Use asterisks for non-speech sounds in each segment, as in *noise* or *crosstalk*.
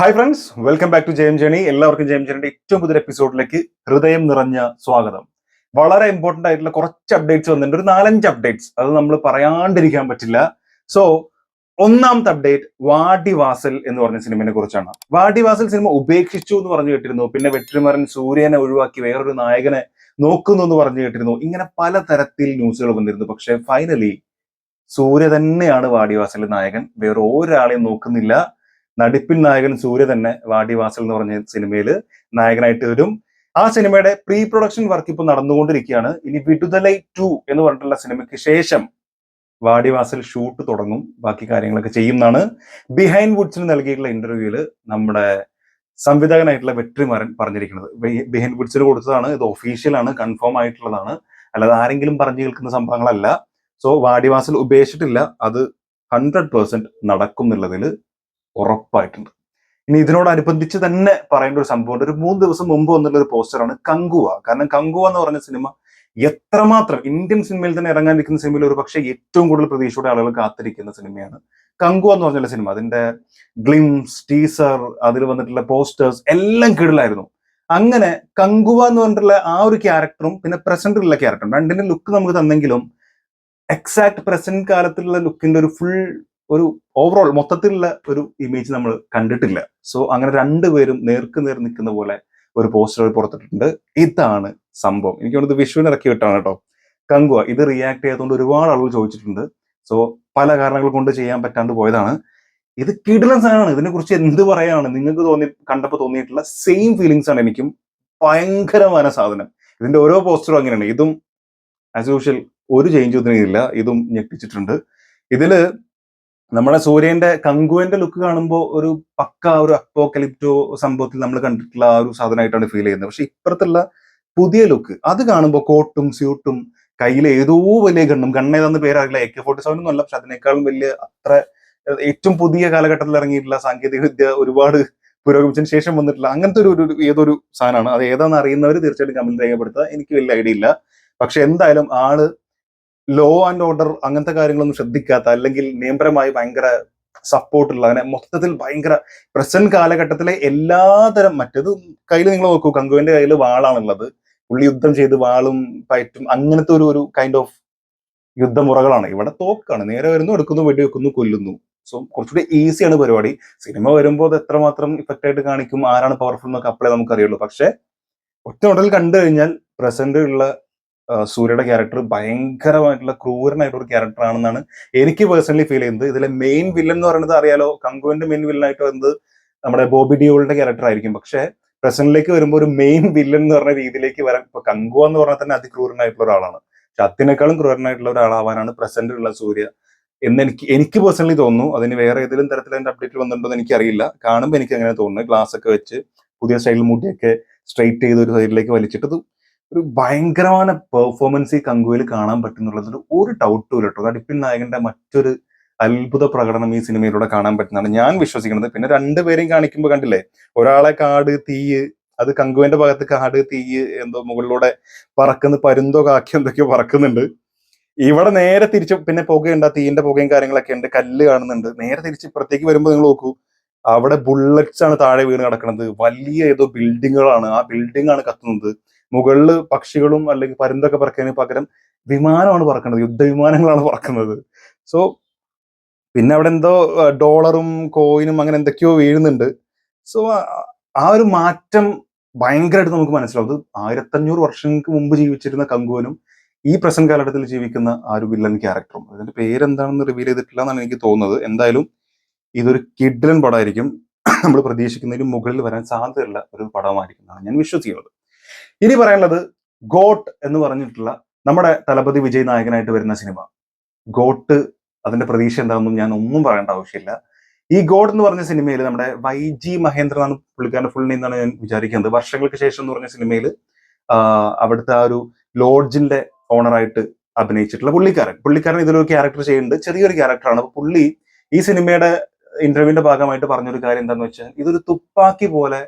Hi friends welcome back to Jayam journey എല്ലാവർക്കും ജയം ജേണിയുടെ ഏറ്റവും പുതിയ എപ്പിസോഡിലേക്ക് ഹൃദയം നിറഞ്ഞ സ്വാഗതം. വളരെ ഇമ്പോർട്ടന്റ് ആയിട്ടുള്ള കുറച്ച് അപ്ഡേറ്റ്സ് വന്നിട്ടുണ്ട്. ഒരു നാലഞ്ച് അപ്ഡേറ്റ്സ് അത് നമ്മൾ പറയാണ്ടിരിക്കാൻ പറ്റില്ല. സോ ഒന്നാമത്തെ അപ്ഡേറ്റ് വാടി വാസൽ എന്ന് പറഞ്ഞ സിനിമയെ കുറിച്ചാണ്. വാടി വാസൽ സിനിമ ഉപേക്ഷിച്ചു എന്ന് പറഞ്ഞു കേട്ടിരുന്നു. പിന്നെ വെട്ടിമരൻ സൂര്യനെ ഒഴിവാക്കി വേറൊരു നായകനെ നോക്കുന്നു എന്ന് പറഞ്ഞു കേട്ടിരുന്നു. ഇങ്ങനെ പലതരത്തിൽ ന്യൂസുകൾ വന്നിരുന്നു. പക്ഷെ ഫൈനലി സൂര്യ തന്നെയാണ് വാടിവാസൽ നായകൻ. വേറെ ഒരാളെയും നോക്കുന്നില്ല. നടിപ്പിൻ നായകൻ സൂര്യ തന്നെ വാടിവാസൽ എന്ന് പറഞ്ഞ സിനിമയിൽ നായകനായിട്ട് വരും. ആ സിനിമയുടെ പ്രീ പ്രൊഡക്ഷൻ വർക്ക് ഇപ്പോൾ നടന്നുകൊണ്ടിരിക്കുകയാണ്. ഇനി വിടുതലൈ ടു എന്ന് പറഞ്ഞിട്ടുള്ള സിനിമയ്ക്ക് ശേഷം വാടിവാസൽ ഷൂട്ട് തുടങ്ങും. ബാക്കി കാര്യങ്ങളൊക്കെ ചെയ്യും എന്നാണ് ബിഹൈൻഡ് വുഡ്സിന് നൽകിയിട്ടുള്ള ഇന്റർവ്യൂവിൽ നമ്മുടെ സംവിധായകനായിട്ടുള്ള വെற்றிമാരൻ പറഞ്ഞിരിക്കുന്നത്. ബിഹൈൻഡ് വുഡ്സിന് കൊടുത്തതാണ്. ഇത് ഒഫീഷ്യലാണ് കൺഫേം ആയിട്ടുള്ളതാണ്. അല്ലാതെ ആരെങ്കിലും പറഞ്ഞു കേൾക്കുന്ന സംഭവങ്ങളല്ല. സോ വാടിവാസൽ ഉപേക്ഷിച്ചിട്ടില്ല. അത് ഹൺഡ്രഡ് പേഴ്സെന്റ് നടക്കും എന്നുള്ളതിൽ ഉറപ്പായിട്ടുണ്ട്. ഇനി ഇതിനോടനുബന്ധിച്ച് തന്നെ പറയേണ്ട ഒരു സംഭവമുണ്ട്. ഒരു മൂന്ന് ദിവസം മുമ്പ് വന്നുള്ള ഒരു പോസ്റ്ററാണ് കങ്കുവ. കാരണം കങ്കുവ എന്ന് പറഞ്ഞ സിനിമ എത്രമാത്രം ഇന്ത്യൻ സിനിമയിൽ തന്നെ ഇറങ്ങാനിരിക്കുന്ന സിനിമയിൽ ഒരു പക്ഷേ ഏറ്റവും കൂടുതൽ പ്രതീക്ഷയോടെ ആളുകൾ കാത്തിരിക്കുന്ന സിനിമയാണ് കങ്കുവ എന്ന് പറഞ്ഞുള്ള സിനിമ. അതിന്റെ ഗ്ലിംസ് ടീസർ അതിൽ വന്നിട്ടുള്ള പോസ്റ്റേഴ്സ് എല്ലാം കീഴിലായിരുന്നു. അങ്ങനെ കങ്കുവ എന്ന് പറഞ്ഞിട്ടുള്ള ആ ഒരു ക്യാരക്ടറും പിന്നെ പ്രസന്റിലുള്ള ക്യാരക്ടറും രണ്ടിന്റെ ലുക്ക് നമുക്ക് തന്നെങ്കിലും എക്സാക്ട് പ്രസന്റ് കാലത്തുള്ള ലുക്കിന്റെ ഒരു ഫുൾ ഒരു ഓവറോൾ മൊത്തത്തിലുള്ള ഒരു ഇമേജ് നമ്മൾ കണ്ടിട്ടില്ല. സോ അങ്ങനെ രണ്ടുപേരും നേർക്ക് നേർ നിൽക്കുന്ന പോലെ ഒരു പോസ്റ്റർ പുറത്തിട്ടുണ്ട് ഇതാണ് സംഭവം. എനിക്ക് തോന്നുന്നത് വിഷുവിന് ഇറക്കി വിട്ടാണ് കേട്ടോ. കങ്കുവ ഇത് റിയാക്ട് ചെയ്തുകൊണ്ട് ഒരുപാട് ആളുകൾ ചോദിച്ചിട്ടുണ്ട്. സോ പല കാരണങ്ങൾ കൊണ്ട് ചെയ്യാൻ പറ്റാണ്ട് പോയതാണ്. ഇത് കിടിലൻ സാധനമാണ്. ഇതിനെ കുറിച്ച് എന്ത് പറയാണ് നിങ്ങൾക്ക് തോന്നി കണ്ടപ്പോൾ തോന്നിയിട്ടുള്ള സെയിം ഫീലിങ്സ് ആണ് എനിക്കും ഭയങ്കരമായ സാധനം. ഇതിന്റെ ഓരോ പോസ്റ്ററും അങ്ങനെയാണ്. ഇതും ആസ് യൂഷ്വൽ ഒരു ചേഞ്ച് ഒന്നും ഇതില്ല ഇതും ഞെട്ടിച്ചിട്ടുണ്ട്. ഇതിൽ നമ്മുടെ സൂര്യന്റെ കങ്കുവിന്റെ ലുക്ക് കാണുമ്പോൾ ഒരു പക്ക ഒരു അപ്പോക്കലിപ്റ്റോ സംഭവത്തിൽ നമ്മൾ കണ്ടിട്ടുള്ള ആ ഒരു സാധനമായിട്ടാണ് ഫീൽ ചെയ്യുന്നത്. പക്ഷെ ഇപ്പുറത്തുള്ള പുതിയ ലുക്ക് അത് കാണുമ്പോൾ കോട്ടും സ്യൂട്ടും കയ്യിൽ ഏതോ വലിയ ഗണ്ണും ഗണ്ണേതെന്ന് പേരറിയില്ല എ കെ ഫോർട്ടി സെവൻ അല്ല പക്ഷെ അതിനേക്കാളും വലിയ അത്ര ഏറ്റവും പുതിയ കാലഘട്ടത്തിൽ ഇറങ്ങിയിട്ടുള്ള സാങ്കേതിക വിദ്യ ഒരുപാട് പുരോഗമിച്ചതിന് ശേഷം വന്നിട്ടില്ല അങ്ങനത്തെ ഒരു ഒരു ഏതൊരു സാധനമാണ്. അത് ഏതാണെന്ന് അറിയുന്നവർ തീർച്ചയായിട്ടും കമന്റ് രേഖപ്പെടുത്തുക. എനിക്ക് വലിയ ഐഡിയ ഇല്ല. പക്ഷെ എന്തായാലും ആൾ ലോ ആൻഡ് ഓർഡർ അങ്ങനത്തെ കാര്യങ്ങളൊന്നും ശ്രദ്ധിക്കാത്ത അല്ലെങ്കിൽ നിയമപരമായി ഭയങ്കര സപ്പോർട്ടുള്ള അങ്ങനെ മൊത്തത്തിൽ ഭയങ്കര പ്രസന്റ് കാലഘട്ടത്തിലെ എല്ലാതരം മറ്റേത് കയ്യിൽ നിങ്ങൾ നോക്കൂ കങ്കുവിന്റെ കയ്യിൽ വാളാണുള്ളത്. പുള്ളി യുദ്ധം ചെയ്ത് വാളും പയറ്റും അങ്ങനത്തെ ഒരു ഒരു കൈൻഡ് ഓഫ് യുദ്ധമുറകളാണ്. ഇവിടെ തോക്കാണ്. നേരെ വരുന്നു എടുക്കുന്നു വെടിവെക്കുന്നു കൊല്ലുന്നു. സോ കുറച്ചുകൂടി ഈസിയാണ് പരിപാടി. സിനിമ വരുമ്പോൾ അത് എത്രമാത്രം ഇഫക്റ്റ് ആയിട്ട് കാണിക്കും ആരാണ് പവർഫുൾ എന്നൊക്കെ അപ്പോഴേ നമുക്കറിയുള്ളൂ. പക്ഷെ ഒറ്റ ഉടൽ കണ്ടു കഴിഞ്ഞാൽ പ്രസന്റ് ഉള്ള സൂര്യയുടെ ക്യാരക്ടർ ഭയങ്കരമായിട്ടുള്ള ക്രൂരനായിട്ടുള്ള ഒരു ക്യാരക്ടർ ആണെന്നാണ് എനിക്ക് പേഴ്സണലി ഫീൽ ചെയ്യുന്നത്. ഇതിലെ മെയിൻ വില്ലൻ എന്ന് പറയുന്നത് അറിയാലോ? കങ്കുവിന്റെ മെയിൻ വില്ലനായിട്ട് വരുന്നത് നമ്മുടെ ബോബി ഡിയോളിന്റെ ക്യാരക്ടർ ആയിരിക്കും. പക്ഷെ പ്രസന്റിലേക്ക് വരുമ്പോൾ ഒരു മെയിൻ വില്ലൻ എന്ന് പറഞ്ഞ രീതിയിലേക്ക് വരാൻ ഇപ്പൊ കങ്കു എന്ന് പറഞ്ഞാൽ തന്നെ അതിക്രൂരനായിട്ടുള്ള ഒരാളാണ്. പക്ഷെ അതിനേക്കാളും ക്രൂരനായിട്ടുള്ള ഒരാളാവാനാണ് പ്രസന്റിലുള്ള സൂര്യ എന്ന് എനിക്ക് എനിക്ക് പേഴ്സണലി തോന്നുന്നു. അതിന് വേറെ ഏതെങ്കിലും തരത്തിൽ അതിന്റെ അപ്ഡേറ്റ് വന്നിട്ടുണ്ടോ എന്ന് എനിക്കറിയില്ല. കാണുമ്പോൾ എനിക്ക് അങ്ങനെ തോന്നുന്നു. ഗ്ലാസ് ഒക്കെ വെച്ച് പുതിയ സ്റ്റൈൽ മുടിയൊക്കെ സ്ട്രെയിറ്റ് ചെയ്ത് ഒരു സൈഡിലേക്ക് വലിച്ചിട്ട് ഒരു ഭയങ്കരമായ പെർഫോമൻസ് ഈ കങ്കുവിൽ കാണാൻ പറ്റുന്നുള്ളതിൽ ഒരു ഡൗട്ടും ഇല്ല കേട്ടോ. അടിപ്പിൻ നായകന്റെ മറ്റൊരു അത്ഭുത പ്രകടനം ഈ സിനിമയിലൂടെ കാണാൻ പറ്റുന്നതാണ്. ഞാൻ വിശ്വസിക്കുന്നത് പിന്നെ രണ്ടുപേരെയും കാണിക്കുമ്പോൾ കണ്ടില്ലേ? ഒരാളെ കാട് തീയ് അത് കങ്കുവിന്റെ ഭാഗത്ത് കാട് തീയ് എന്തോ മുകളിലൂടെ പറക്കുന്ന പരുന്തോ കാക്കി എന്തൊക്കെയോ പറക്കുന്നുണ്ട്. ഇവിടെ നേരെ തിരിച്ച് പിന്നെ പുകയുണ്ട് ആ തീയിന്റെ പുകയും കാര്യങ്ങളൊക്കെ ഉണ്ട് കല്ല് കാണുന്നുണ്ട്. നേരെ തിരിച്ച് ഇപ്പുറത്തേക്ക് വരുമ്പോൾ നിങ്ങൾ നോക്കൂ അവിടെ ബുള്ളറ്റ്സ് ആണ് താഴെ വീണ് കിടക്കുന്നത് വലിയ ഏതോ ബിൽഡിങ്ങുകളാണ് ആ ബിൽഡിംഗ് ആണ് കത്തുന്നത്. മുകളിൽ പക്ഷികളും അല്ലെങ്കിൽ പരുന്തൊക്കെ പറക്കുന്നതിന് പകരം വിമാനമാണ് പറക്കുന്നത്. യുദ്ധവിമാനങ്ങളാണ് പറക്കുന്നത്. സോ പിന്നെ അവിടെ എന്തോ ഡോളറും കോയിനും അങ്ങനെ എന്തൊക്കെയോ വീഴുന്നുണ്ട്. സോ ആ ഒരു മാറ്റം ഭയങ്കരമായിട്ട് നമുക്ക് മനസ്സിലാവും. അത് ആയിരത്തഞ്ഞൂറ് വർഷങ്ങൾക്ക് മുമ്പ് ജീവിച്ചിരുന്ന കങ്കുവനും ഈ പ്രസന്റ് കാലഘട്ടത്തിൽ ജീവിക്കുന്ന ആ ഒരു വില്ലൻ ക്യാരക്ടറും അതിന്റെ പേരെന്താണെന്ന് റിവീൽ ചെയ്തിട്ടില്ല എന്നാണ് എനിക്ക് തോന്നുന്നത്. എന്തായാലും ഇതൊരു കിഡ്ലൻ പടമായിരിക്കും. നമ്മൾ പ്രതീക്ഷിക്കുന്നതിന് മുകളിൽ വരാൻ സാധ്യതയുള്ള ഒരു പടമായിരിക്കുന്നതാണ് ഞാൻ വിശ്വസിക്കുന്നത്. ഇനി പറയാനുള്ളത് ഗോട്ട് എന്ന് പറഞ്ഞിട്ടുള്ള നമ്മുടെ തലപതി വിജയ് നായകനായിട്ട് വരുന്ന സിനിമ. ഗോട്ട് അതിന്റെ പ്രതീക്ഷ എന്താണെന്നും ഞാൻ ഒന്നും പറയേണ്ട ആവശ്യമില്ല. ഈ ഗോഡ് എന്ന് പറഞ്ഞ സിനിമയിൽ നമ്മുടെ വൈ ജി മഹേന്ദ്ര എന്നാണ് പുള്ളിക്കാരന്റെ ഫുൾ നെയിം എന്നാണ് ഞാൻ വിചാരിക്കുന്നത്. വർഷങ്ങൾക്ക് ശേഷം എന്ന് പറഞ്ഞ സിനിമയിൽ അവിടുത്തെ ആ ഒരു ലോഡ്ജിന്റെ ഓണറായിട്ട് അഭിനയിച്ചിട്ടുള്ള പുള്ളിക്കാരൻ. പുള്ളിക്കാരൻ ഇതിലൊരു ക്യാരക്ടർ ചെയ്യുന്നുണ്ട്. ചെറിയൊരു ക്യാരക്ടറാണ് അപ്പൊ പുള്ളി ഈ സിനിമയുടെ ഇന്റർവ്യൂവിന്റെ ഭാഗമായിട്ട് പറഞ്ഞൊരു കാര്യം എന്താണെന്ന് വെച്ചാൽ ഇതൊരു തുപ്പാക്കി പോലെ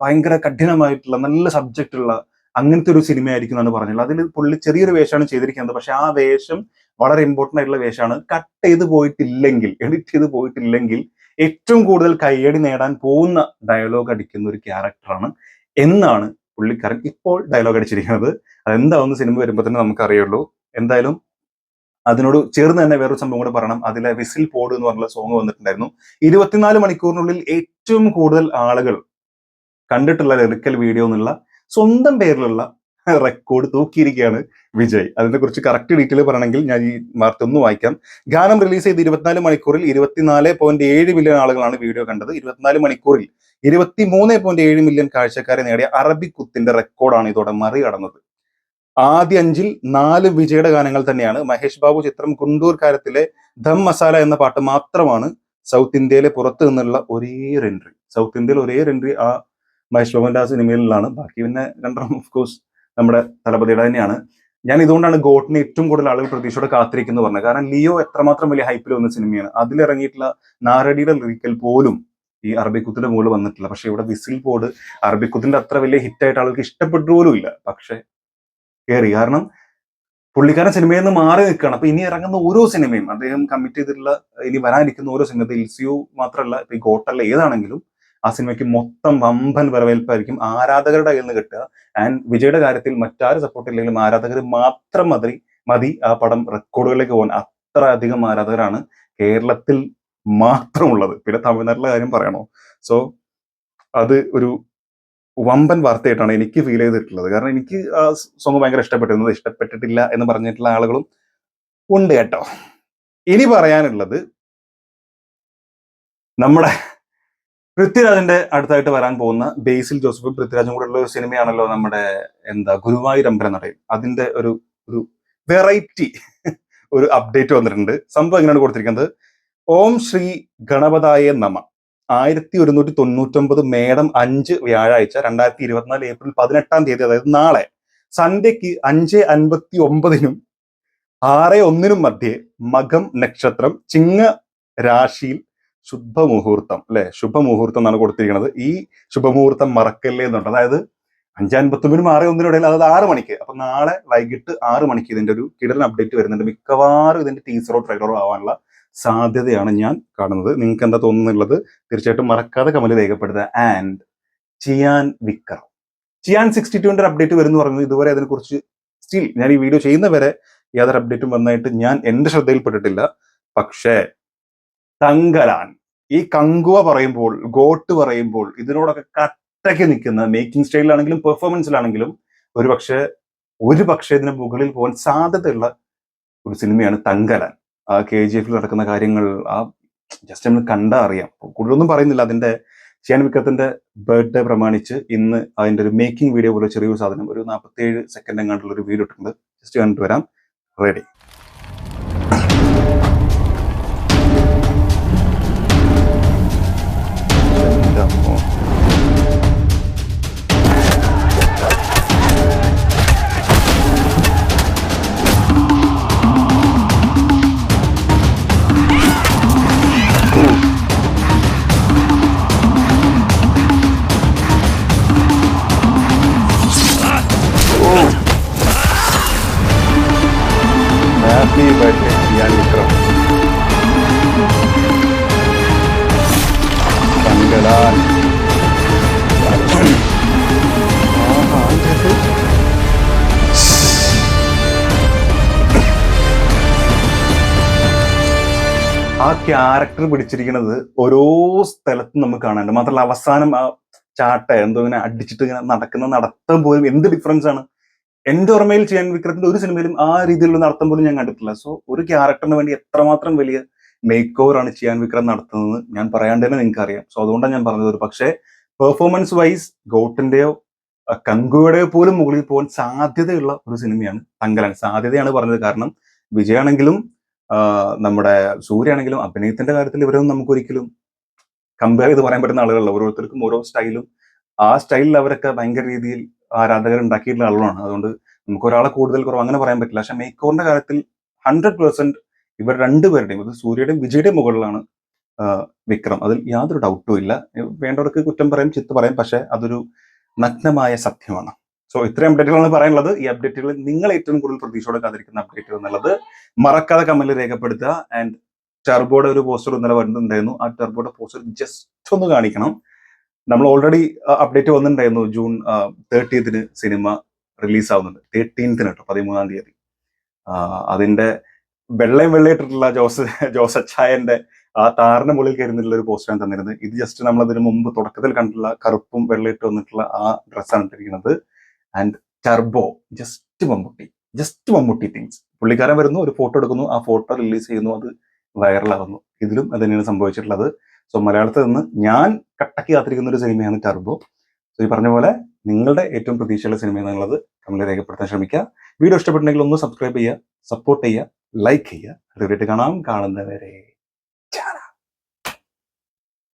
ഭയങ്കര കഠിനമായിട്ടുള്ള നല്ല സബ്ജക്റ്റ് ഉള്ള അങ്ങനത്തെ ഒരു സിനിമയായിരിക്കും എന്നാണ് പറഞ്ഞത് അതിൽ പുള്ളി ചെറിയൊരു വേഷമാണ് ചെയ്തിരിക്കുന്നത്. പക്ഷെ ആ വേഷം വളരെ ഇമ്പോർട്ടന്റ് ആയിട്ടുള്ള വേഷമാണ്. കട്ട് ചെയ്ത് പോയിട്ടില്ലെങ്കിൽ എഡിറ്റ് ചെയ്ത് പോയിട്ടില്ലെങ്കിൽ ഏറ്റവും കൂടുതൽ കയ്യടി നേടാൻ പോകുന്ന ഡയലോഗ് അടിക്കുന്ന ഒരു ക്യാരക്ടറാണ് എന്നാണ് പുള്ളിക്കാരൻ ഇപ്പോൾ ഡയലോഗ് അടിച്ചിരിക്കുന്നത്. അതെന്താവുന്ന സിനിമ വരുമ്പോൾ തന്നെ നമുക്ക് അറിയുള്ളൂ എന്തായാലും അതിനോട് ചേർന്ന് തന്നെ വേറൊരു സംഭവം കൂടെ പറയണം. അതിലെ വിസിൽ പോഡ് എന്ന് പറഞ്ഞുള്ള സോങ് വന്നിട്ടുണ്ടായിരുന്നു. ഇരുപത്തിനാല് മണിക്കൂറിനുള്ളിൽ ഏറ്റവും കൂടുതൽ ആളുകൾ കണ്ടിട്ടുള്ള ലിറിക്കൽ വീഡിയോ എന്നുള്ള സ്വന്തം പേരിലുള്ള റെക്കോർഡ് തൂക്കിയിരിക്കുകയാണ് വിജയ്. അതിനെ കുറിച്ച് കറക്റ്റ് ഡീറ്റെയിൽ പറയണമെങ്കിൽ ഞാൻ ഈ വാർത്ത ഒന്ന് വായിക്കാം. ഗാനം റിലീസ് ചെയ്ത് ഇരുപത്തിനാല് മണിക്കൂറിൽ ഇരുപത്തിനാല് പോയിന്റ് ഏഴ് മില്യൺ ആളുകളാണ് വീഡിയോ കണ്ടത്. ഇരുപത്തിനാല് മണിക്കൂറിൽ ഇരുപത്തി മൂന്ന് പോയിന്റ് ഏഴ് മില്യൺ കാഴ്ചക്കാരെ നേടിയ അറബി കുത്തിന്റെ റെക്കോർഡാണ് ഇതോടെ മറികടന്നത്. ആദ്യ അഞ്ചിൽ നാല് വിജയുടെ ഗാനങ്ങൾ തന്നെയാണ്. മഹേഷ് ബാബു ചിത്രം കുണ്ടൂർ കാര്യത്തിലെ ധം മസാല എന്ന പാട്ട് മാത്രമാണ് സൗത്ത് ഇന്ത്യയിലെ പുറത്തു നിന്നുള്ള ഒരേ എൻട്രി സൗത്ത് ഇന്ത്യയിൽ ഒരു എൻട്രി ആ മഹേഷ് ബാബുവിന്റെ ആ സിനിമയിലാണ് ബാക്കി പിന്നെ രണ്ടെണ്ണം ഓഫ് കോഴ്സ് നമ്മുടെ തലപതിയുടെ തന്നെയാണ്. ഞാൻ ഇതുകൊണ്ടാണ് ഗോട്ടിനെ ഏറ്റവും കൂടുതൽ ആളുകൾ പ്രതീക്ഷയോടെ കാത്തിരിക്കുന്നു പറഞ്ഞത്. കാരണം ലിയോ എത്രമാത്രം വലിയ ഹൈപ്പിൽ വന്ന സിനിമയാണ് അതിലിറങ്ങിയിട്ടുള്ള നാരടിയുടെ ലിറിക്കൽ പോലും ഈ അറബിക്കുത്തിന്റെ മുകളിൽ വന്നിട്ടില്ല. പക്ഷെ ഇവിടെ വിസിൽ പോഡ് അറബിക്കുത്തിന്റെ അത്ര വലിയ ഹിറ്റായിട്ട് ആൾക്ക് ഇഷ്ടപ്പെട്ടു പോലും ഇല്ല. പക്ഷെ കയറി കാരണം പുള്ളിക്കാരൻ സിനിമയിൽ നിന്ന് മാറി നിൽക്കുകയാണ്. അപ്പൊ ഇനി ഇറങ്ങുന്ന ഓരോ സിനിമയും അദ്ദേഹം കമ്മിറ്റ് ചെയ്തിട്ടുള്ള ഇനി വരാനിരിക്കുന്ന ഓരോ സിനിമ ഇൽസിയു മാത്രമല്ല ഇപ്പൊ ഈ ഗോട്ടല്ല ഏതാണെങ്കിലും ആ സിനിമയ്ക്ക് മൊത്തം വമ്പൻ വരവേൽപ്പായിരിക്കും ആരാധകരുടെ കയ്യിൽ നിന്ന് കിട്ടുക. ആൻഡ് വിജയുടെ കാര്യത്തിൽ മറ്റാരും സപ്പോർട്ട് ഇല്ലെങ്കിലും ആരാധകർ മാത്രം മതി മതി ആ പടം റെക്കോർഡുകളിലേക്ക് പോകാൻ. അത്ര അധികം ആരാധകരാണ് കേരളത്തിൽ മാത്രമുള്ളത്. പിന്നെ തമിഴ്നാട്ടിലെ കാര്യം പറയണോ? സോ അത് ഒരു വമ്പൻ വാർത്തയായിട്ടാണ് എനിക്ക് ഫീൽ ചെയ്തിട്ടുള്ളത്. കാരണം എനിക്ക് ആ സോങ് ഭയങ്കര ഇഷ്ടപ്പെട്ടിരുന്നത് ഇഷ്ടപ്പെട്ടിട്ടില്ല എന്ന് പറഞ്ഞിട്ടുള്ള ആളുകളും ഉണ്ട് കേട്ടോ. ഇനി പറയാനുള്ളത് നമ്മുടെ പൃഥ്വിരാജിന്റെ അടുത്തായിട്ട് വരാൻ പോകുന്ന ബേസിൽ ജോസഫും പൃഥ്വിരാജും കൂടെ ഉള്ള ഒരു സിനിമയാണല്ലോ നമ്മുടെ എന്താ ഗുരുവായൂരമ്പല നടയിൽ അതിന്റെ ഒരു ഒരു വെറൈറ്റി *laughs* ഒരു അപ്ഡേറ്റ് വന്നിട്ടുണ്ട്. സംഭവം എങ്ങനെയാണ് കൊടുത്തിരിക്കുന്നത്? ഓം ശ്രീ ഗണപതായ നമ. ആയിരത്തി ഒരുന്നൂറ്റി തൊണ്ണൂറ്റൊമ്പത് മേടം അഞ്ച് വ്യാഴാഴ്ച രണ്ടായിരത്തി ഇരുപത്തിനാല് ഏപ്രിൽ പതിനെട്ടാം തീയതി അതായത് നാളെ സൺഡേക്ക് അഞ്ച് അൻപത്തി ഒമ്പതിനും ആറ് ഒന്നിനും മധ്യേ മകം നക്ഷത്രം ചിങ്ങ രാശിയിൽ ശുഭമുഹൂർത്തം അല്ലെ? ശുഭമുഹൂർത്തം എന്നാണ് കൊടുത്തിരിക്കുന്നത്. ഈ ശുഭമുഹൂർത്തം മറക്കല്ലേ എന്നുണ്ട്. അതായത് അഞ്ചാൻപത്തൊമ്പതിനും ആറ് ഒന്നിനും ഇടയിൽ അതായത് ആറ് മണിക്ക്. അപ്പൊ നാളെ വൈകിട്ട് ആറ് മണിക്ക് ഇതിന്റെ ഒരു കിടലൻ അപ്ഡേറ്റ് വരുന്നുണ്ട്. മിക്കവാറും ഇതിന്റെ ടീച്ചറോ ട്രെയിലറോ ആവാനുള്ള സാധ്യതയാണ് ഞാൻ കാണുന്നത്. നിങ്ങൾക്ക് എന്താ തോന്നുന്നുള്ളത്? തീർച്ചയായിട്ടും മറക്കാതെ കമലി രേഖപ്പെടുത്തുക. ആൻഡ് ചിയാൻ വിക്രം. ചിയാൻ സിക്സ്റ്റി ടുവിന്റെ അപ്ഡേറ്റ് വരുന്നു പറഞ്ഞു ഇതുവരെ അതിനെക്കുറിച്ച് സ്റ്റിൽ ഞാൻ ഈ വീഡിയോ ചെയ്യുന്നവരെ യാതൊരു അപ്ഡേറ്റും വന്നായിട്ട് ഞാൻ എന്റെ ശ്രദ്ധയിൽപ്പെട്ടിട്ടില്ല. പക്ഷേ തങ്കലാൻ ഈ കങ്കുവ പറയുമ്പോൾ ഗോട്ട് പറയുമ്പോൾ ഇതിനോടൊക്കെ കട്ടയ്ക്ക് നിൽക്കുന്ന മേക്കിംഗ് സ്റ്റൈലിലാണെങ്കിലും പെർഫോമൻസിലാണെങ്കിലും ഒരു പക്ഷേ ഒരു പക്ഷേ ഇതിന് മുകളിൽ പോകാൻ സാധ്യതയുള്ള ഒരു സിനിമയാണ് തങ്കലാൻ. ആ കെ ജി എഫിൽ നടക്കുന്ന കാര്യങ്ങൾ ആ ജസ്റ്റ് നമ്മൾ കണ്ടാ അറിയാം. കൂടുതലൊന്നും പറയുന്നില്ല. അതിന്റെ ഷിയാൻ വിക്രത്തിന്റെ ബർത്ത്ഡേ പ്രമാണിച്ച് ഇന്ന് അതിന്റെ ഒരു മേക്കിംഗ് വീഡിയോ പോലെ ചെറിയൊരു സാധനം ഒരു നാൽപ്പത്തേഴ് സെക്കൻഡ് എങ്ങാണ്ടുള്ള ഒരു വീഡിയോ ഇട്ടിട്ടുണ്ട്. ജസ്റ്റ് കണ്ടിട്ട് വരാം. റെഡി ആ ക്യാരക്ടർ പിടിച്ചിരിക്കുന്നത് ഓരോ സ്ഥലത്തും നമുക്ക് കാണാനുണ്ട് മാത്രമല്ല അവസാനം ആ ചാട്ട എന്തോ ഇങ്ങനെ അടിച്ചിട്ട് ഇങ്ങനെ നടക്കുന്ന നടത്തം പോലും എന്ത് ഡിഫറൻസ് ആണ്? എന്റെ ഓർമ്മയിൽ ചെയ്യാൻ വിക്രത്തിന്റെ ഒരു സിനിമയിലും ആ രീതിയിലുള്ള നടത്തം പോലും ഞാൻ കണ്ടിട്ടില്ല. സോ ഒരു ക്യാരക്ടറിന് വേണ്ടി എത്രമാത്രം വലിയ മേക്ക് ഓവർ ആണ് ചെയ്യാൻ വിക്രം നടത്തുന്നത്. ഞാൻ പറയാണ്ട് തന്നെ നിങ്ങൾക്ക് അറിയാം സോ അതുകൊണ്ടാണ് ഞാൻ പറഞ്ഞത്. ഒരു പക്ഷേ പെർഫോമൻസ് വൈസ് ഗോട്ടിന്റെയോ കങ്കുവയുടെയോ പോലും മുകളിൽ പോകാൻ സാധ്യതയുള്ള ഒരു സിനിമയാണ് തങ്കലൻ. സാധ്യതയാണ് പറഞ്ഞത്. കാരണം വിജയാണെങ്കിലും നമ്മുടെ സൂര്യാണെങ്കിലും അഭിനയത്തിന്റെ കാര്യത്തിൽ ഇവരൊന്നും നമുക്ക് ഒരിക്കലും കമ്പയർ ചെയ്ത് പറയാൻ പറ്റുന്ന ആളുകളല്ല. ഓരോരുത്തർക്കും ഓരോ സ്റ്റൈലും. ആ സ്റ്റൈലിൽ അവരൊക്കെ ഭയങ്കര രീതിയിൽ ആരാധകർ ഉണ്ടാക്കിയിട്ടുള്ള ആളുകളാണ്. അതുകൊണ്ട് നമുക്ക് ഒരാളെ കൂടുതൽ കുറവ് അങ്ങനെ പറയാൻ പറ്റില്ല. പക്ഷെ മേക്കോറിന്റെ കാര്യത്തിൽ ഹൺഡ്രഡ് പെർസെന്റ് ഇവർ രണ്ടുപേരുടെയും അത് സൂര്യയുടെയും വിജയുടെയും മുകളിലാണ് വിക്രം. അതിൽ യാതൊരു ഡൗട്ടും ഇല്ല. വേണ്ടവർക്ക് കുറ്റം പറയും ചിത്ത് പറയും പക്ഷേ അതൊരു നഗ്നമായ സത്യമാണ്. സോ ഇത്രയും അപ്ഡേറ്റുകളാണ് പറയാനുള്ളത്. ഈ അപ്ഡേറ്റുകൾ നിങ്ങൾ ഏറ്റവും കൂടുതൽ പ്രതീക്ഷയോടെ കാത്തിരിക്കുന്ന അപ്ഡേറ്റുകൾ എന്നുള്ളത് മറക്കാതെ കമന്റിൽ രേഖപ്പെടുത്തുക. ആൻഡ് ടെർബോയുടെ ഒരു പോസ്റ്റർ ഇന്നലെ വരുന്നുണ്ടായിരുന്നു. ആ ടെർബോയുടെ പോസ്റ്റർ ജസ്റ്റ് ഒന്ന് കാണിക്കണം. നമ്മൾ ഓൾറെഡി അപ്ഡേറ്റ് വന്നിട്ടുണ്ടായിരുന്നു. ജൂൺ തേർട്ടീത്തിന് സിനിമ റിലീസ് ആവുന്നുണ്ട്. തേർട്ടീൻത്തിന് കേട്ടോ പതിമൂന്നാം തീയതി. അതിന്റെ വെള്ളയും വെള്ളയിട്ടിട്ടുള്ള ജോസ് ജോസ് അച്ചായന്റെ ആ താറിന് മുകളിൽ കയറുന്നിട്ടുള്ള ഒരു പോസ്റ്റാണ് തന്നിരുന്നത്. ഇത് ജസ്റ്റ് നമ്മൾ അതിന് മുമ്പ് തുടക്കത്തിൽ കണ്ടിട്ടുള്ള കറുപ്പും വെള്ളയിട്ട് വന്നിട്ടുള്ള ആ ഡ്രസ്സാണ് ഇട്ടിരിക്കുന്നത്. And Turbo just Mammootty just Mammootty things പുള്ളിക്കാരൻ വരുന്നു ഒരു ഫോട്ടോ എടുക്കുന്നു ആ ഫോട്ടോ റിലീസ് ചെയ്യുന്നു അത് വൈറലാകുന്നു ഇതിലും അത് തന്നെയാണ് സംഭവിച്ചിട്ടുള്ളത്. സോ മലയാളത്തിൽ നിന്ന് ഞാൻ കട്ടക്ക് കാത്തിരിക്കുന്ന ഒരു സിനിമയാണ് ടർബോ സോ ഈ പറഞ്ഞ പോലെ നിങ്ങളുടെ ഏറ്റവും പ്രതീക്ഷയുള്ള സിനിമ എന്നുള്ളത് കമന്റിൽ രേഖപ്പെടുത്താൻ ശ്രമിക്കുക. വീഡിയോ ഇഷ്ടപ്പെട്ടിട്ടുണ്ടെങ്കിൽ ഒന്ന് സബ്സ്ക്രൈബ് ചെയ്യുക സപ്പോർട്ട് ചെയ്യുക. ലൈക്ക് ചെയ്യുക. അടുത്ത വീഡിയോ കാണാം. കാണുന്നവരെ